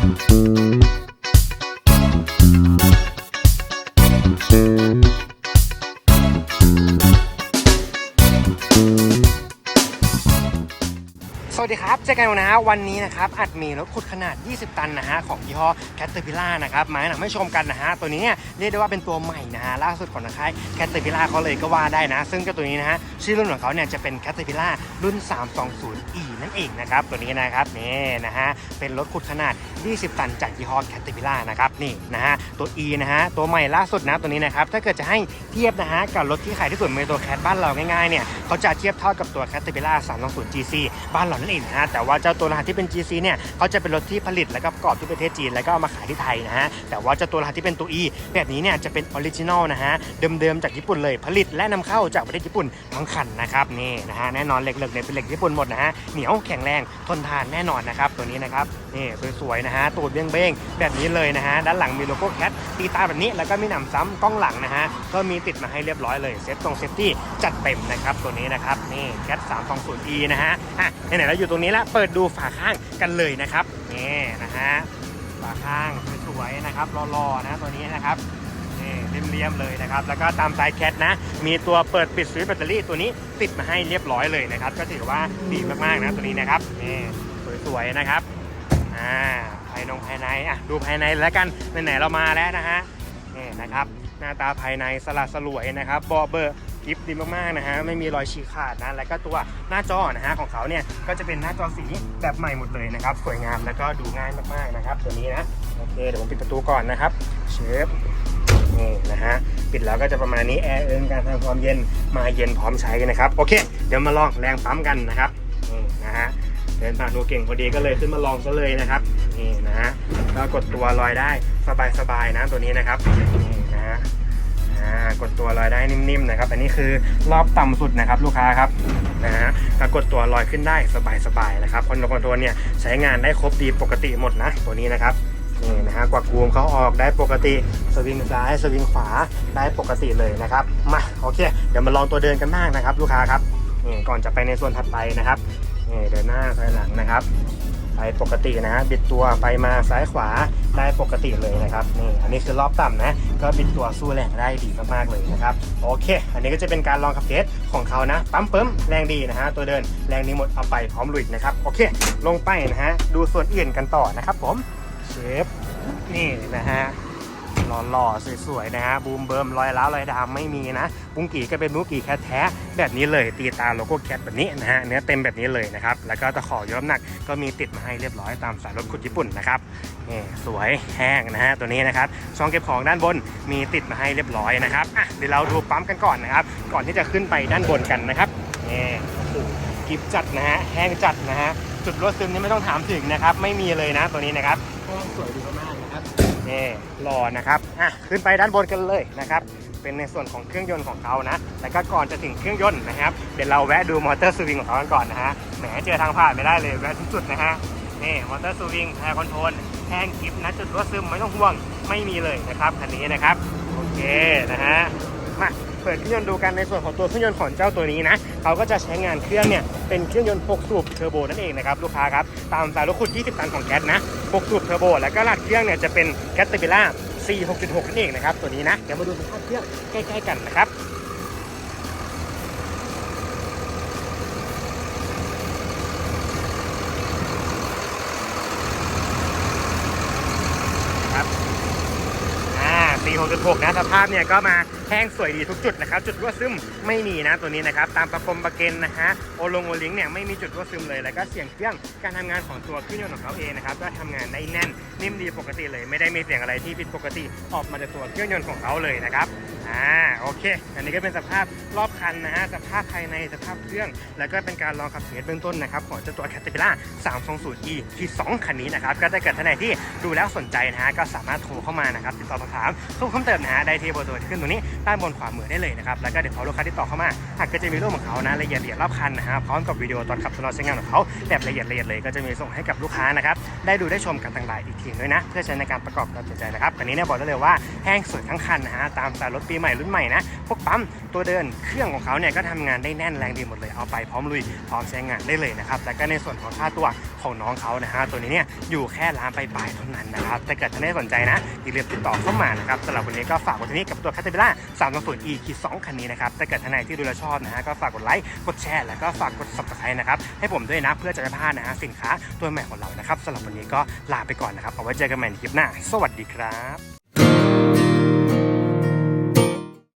Thank you. วัสดีครับ เจอกันนะฮะวันนี้นะครับ อัดมีรถขุดขนาด 20 ตันนะฮะของยี่ห้อ Caterpillar นะครับมาให้นังไม่ชมกันนะฮะตัวนี้เนี่ยเรียกได้ว่าเป็นตัวใหม่นะฮะล่าสุดของนะค่าย Caterpillar เขาเลยก็ว่าได้นะ ซึ่งเจ้าตัวนี้นะฮะชื่อรุ่นของเขาเนี่ยจะเป็น Caterpillar รุ่น 320e นั่นเองนะครับตัวนี้นะครับนี่นะฮะเป็นรถขุดขนาด 20 ตันจากยี่ห้อ Caterpillar นะครับนี่นะฮะตัว e นะฮะตัวใหม่ล่าสุดนะตัวนี้นะครับถ้าเกิดจะให้เทียบนะฮะกับรถที่ขายที่สุดในตัวแคทบ้านเราง่ายๆเนี่ยเขาจะเทียบเท่ากับตัว Caterpillar 320 GC บ้านเรานั่นเองนะฮะแต่ว่าเจ้าตัวรหัสที่เป็น GC เนี่ยเขาจะเป็นรถที่ผลิตและก็ประกอบที่ประเทศจีนแล้วก็เอามาขายที่ไทยนะฮะแต่ว่าเจ้าตัวรหัสที่เป็นตัว E แบบนี้เนี่ยจะเป็นออริจินอลนะฮะเดิมๆจากญี่ปุ่นเลยผลิตและนำเข้าจากประเทศญี่ปุ่นทั้งคันนะครับนี่นะฮะแน่นอนเหล็กๆเนี่ยเป็นเหล็กญี่ปุ่นหมดนะฮะเหนียวแข็งแรงทนทานแน่นอนนะครับตัวนี้นะครับนี่สวยๆนะฮะตูดเบ้งๆแบบนี้เลยนะฮะด้านหลังมีโลโก้แคทตีตาแบบนี้แล้วก็มีหนำซ้ำกล้องหลังนะฮะก็มีติดมาให้เรียบร้อยเลยเซฟตรงเซฟตี้จัดเต็มนะครับตัวนี้นะครับ นี่แคท 320e นะฮะอะไหนๆเราอยู่ตรงนี้แล้วเปิดดูฝาข้างกันเลยนะครับนี่นะฮะฝาข้างสวยๆนะครับรอๆนะตัวนี้นะครับนี่เรียมๆเลยนะครับ แล้วก็ตามไซส์แคทนะ มีตัวเปิดปิดสวิตช์แบตเตอรี่ตัวนี้ติดมาให้เรียบร้อยเลยนะครับ ก็ถือว่าดีมากๆนะตัวนี้นะครับนี่สวยๆนะครับอ่าภายนงภายในอะดูภายในแล้วกันไหนๆเรามาแล้วนะฮะนี่นะครับหน้าตาภายในสลัดสลวยนะครับบอเบอร์ กิฟดีมากๆนะฮะไม่มีรอยฉีกขาดนะแล้วก็ตัวหน้าจอนะฮะของเขาเนี่ยก็จะเป็นหน้าจอสีแบบใหม่หมดเลยนะครับสวยงามแล้วก็ดูง่ายมากๆนะครับ ตัวนี้นะโอเคเดี๋ยวผมปิดประตูก่อนนะครับเชฟนี่นะฮะปิดแล้วก็จะประมาณนี้แอร์เอิงการทำความเย็นมาเย็นพร้อมใช้กันนะครับโอเค เดี๋ยวมาลองแรงปั๊มกันนะครับนี่นะฮะเดินผ่านตัวเก่งพอดีก็เลยขึ้นมาลองซะเลยนะครับนี่นะฮะก็กดตัวลอยได้สบายๆนะตัวนี้นะครับนี่นะฮะ อ่ากดตัวลอยได้นิ่มๆนะครับ อันนี้คือรอบต่ำสุดนะครับลูกค้าครับนะฮะก็กดตัวลอยขึ้นได้สบายๆนะครับคอนโทรลคอนโทรลเนี่ยใช้งานได้ครบดีปกติหมดนะตัวนี้นะครับนี่นะฮะกวักกูมเขาออกได้ปกติสวิงซ้ายสวิงขวาได้ปกติเลยนะครับมาโอเค เดี๋ยวมาลองตัวเดินกันบ้างนะครับ ลูกค้าครับนี่ก่อนจะไปในส่วนถัดไปนะครับนี่เดินหน้าถอยหลังนะครับ ไปปกตินะฮะบิดตัวไปมาซ้ายขวาได้ปกติเลยนะครับนี่อันนี้คือรอบต่ำนะ ก็บิดตัวสู้แรงได้ดีมากๆเลยนะครับโอเค อันนี้ก็จะเป็นการลองขับเทสของเขานะปั๊มเปิมแรงดีนะฮะตัวเดินแรงดีหมดเอาไปพร้อมลุยนะครับโอเค ลงไปนะฮะดูส่วนอื่นกันต่อนะครับผมเชฟนี่นะฮะ หล่อๆสวยๆนะฮะบูมเบิร์มรอยล้าวรอยดามไม่มีนะบุ้งกี่ก็เป็นบุ้งกี่แคทแท้แบบนี้เลยตีตาโลโก้แคทแบบนี้นะฮะเนื้อเต็มแบบนี้เลยนะครับแล้วก็ตะขอยกน้ำหนักก็มีติดมาให้เรียบร้อยตามสายรถขุดญี่ปุ่นนะครับนี่สวยแห้งนะฮะตัวนี้นะครับช่องเก็บของด้านบนมีติดมาให้เรียบร้อยนะครับอะเดี๋ยวเราดูปั๊มกันก่อนนะครับ ก่อนที่จะขึ้นไปด้านบนกันนะครับนี่กิฟจัดนะฮะแห้งจัดนะฮะจุดรั่วซึมนี่ไม่ต้องถามถึงนะครับ ไม่มีเลยนะตัวนี้นะครับสวยดีมากๆนะครับ นี่หล่อนะครับอะขึ้นไปด้านบนกันเลยนะครับเป็นในส่วนของเครื่องยนต์ของเขานะแล้วก็ก่อนจะถึงเครื่องยนต์นะครับเดี๋ยวเราแวะดูมอเตอร์สวิงของเขากันก่อนนะฮะแหมเจอทางผ่านไม่ได้เลยแวะทุกจุดนะฮะนี่มอเตอร์สวิงแพรคอนโทรลแห้งกิฟนะจุดรั่วซึมไม่ต้องห่วงไม่มีเลยนะครับคันนี้นะครับโอเคนะฮะมา เปิดเครื่องยนต์ดูกันในส่วนของตัวเครื่องยนต์ของเจ้าตัวนี้นะเขาก็จะใช้งานเครื่องเนี่ยเป็นเครื่องยนต์6สูบเทอร์โบนั่นเองนะครับลูกค้าครับตามสายรถขุด 20 ตันของแก๊สนะ6สูบเทอร์โบแล้วก็รัดเครื่องเนี่ยจะเป็นแคตติบิล่า C6.6 นั่นเองนะครับตัวนี้นะเดี๋ยวมาดูสภาพเครื่องใกล้ ๆ กันนะครับ อ่าปี 6.6 นะสภาพเนี่ยก็มาแห้งสวยดีทุกจุดนะครับจุดรั่วซึมไม่มีนะตัวนี้นะครับตามประกมประเกนนะฮะโอลงโอลิงเนี่ยไม่มีจุดรั่วซึมเลยแล้วก็เสียงเครื่องการทำงานของตัวเครื่องยนต์ของเขาเองนะครับก็ทำงานได้แน่นนิ่มดีปกติเลย ไม่ได้มีเสียงอะไรที่ผิดปกติออกมาจากตัวเครื่องยนต์ของเขาเลยนะครับ อ่าโอเค อันนี้ก็เป็นสภาพรอบคันนะฮะสภาพภายในสภาพเครื่อง แล้วก็เป็นการลองขับเทสเบื้องต้นนะครับของเจ้าตัว Caterpillar 320e ที่ 2 คันนี้นะครับ ก็ถ้าเกิดท่านไหนที่ดูแล้วสนใจนะฮะก็สามารถโทรเข้ามานะครับติดต่อสอบถามทุกคำเติมนะฮะได้ที่เบอร์โทรที่ขึ้นตรงนี้ด้านบนขวามือได้เลยนะครับแล้วก็เดี๋ยวพอลูกค้าที่ต่อเข้ามาอะก็จะมีรูปของเขานะละเอียดละเอียดรอบคันนะฮะพร้อมกับวิดีโอตอนขับทดลองใช้งานของเขาแบบละเอียดละเอียดเลยก็จะมีส่งให้กับลูกค้านะครับได้ดูได้ชมกันต่างหลายอีกทีด้วยนะ เพื่อใช้ในการประกอบการตัดสินใจนะครับคันนี้เนี่ยบอกได้เลยว่าแห้งสวยทั้งคันนะฮะตามสไตล์รถปีใหม่รุ่นใหม่นะ พวกปั๊มตัวเดินเครื่องของเขาเนี่ยก็ทำงานได้แน่นแรงดีหมดเลย เอาไปพร้อมลุยพร้อมใช้งานได้เลยนะครับ แล้วก็ในส่วนของค่าตัวของน้องเขานะฮะตัวนี้เนี่ยอยู่แค่ล้านปลายๆเท่านั้นนะครับถ้าเกิดท่านได้สนใจนะอย่าลืมติดต่อเข้ามานะครับสำหรับวันนี้ก็ฝากไว้ที่นี่กับตัว c a t e r p i l l a r 320 e คี2คันนี้นะครับถ้าเกิดท่านไหนที่ดูแลชอบนะฮะก็ฝากกดไลค์กดแชร์แล้วก็ฝากกด subscribe นะครับให้ผมด้วยนะเพื่อจะไม่พลาดนะฮะสินค้าตัวใหม่ของเรานะครับสำหรับวันนี้ก็ลาไปก่อนนะครับเอาไว้เจอกันใหม่ในคลิปหน้า สวัสดีครับ